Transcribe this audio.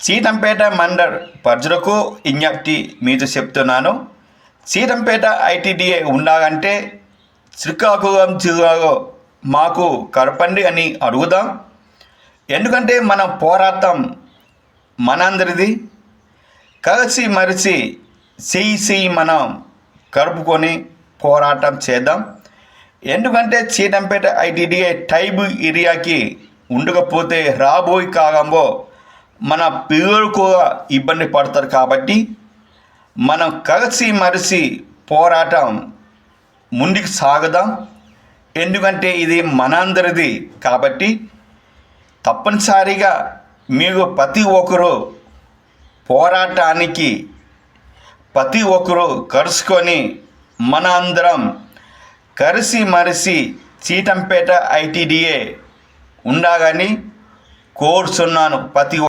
సీతంపేట మండల్ ప్రజలకు విజ్ఞప్తి మీతో చెప్తున్నాను. సీతంపేట ఐటీడీఏ ఉండాలంటే శ్రీకాకుళం జిల్లాలో మాకు కలపండి అని అడుగుదాం. ఎందుకంటే మన పోరాటం మనందరిది. కలిసి మరిసి చేయి చేయి మనం కలుపుకొని పోరాటం చేద్దాం. ఎందుకంటే చీటంపేట ఐటీడీఏ టైబు ఏరియాకి ఉండకపోతే రాబోయే కాలంలో మన పిల్లలు కూడా ఇబ్బంది పడతారు కాబట్టి మనం కలిసి మరిసి పోరాటం ముందుకు సాగుదాం. ఎందుకంటే ఇది మనందరిది కాబట్టి తప్పనిసరిగా మీరు ప్రతి ఒక్కరూ పోరాటానికి ప్రతి ఒక్కరూ కలుసుకొని మన అందరం కలిసి మరిసి చీటంపేట ఐటీడీఏ ఉండాలని కోరుచున్నాను ప్రతి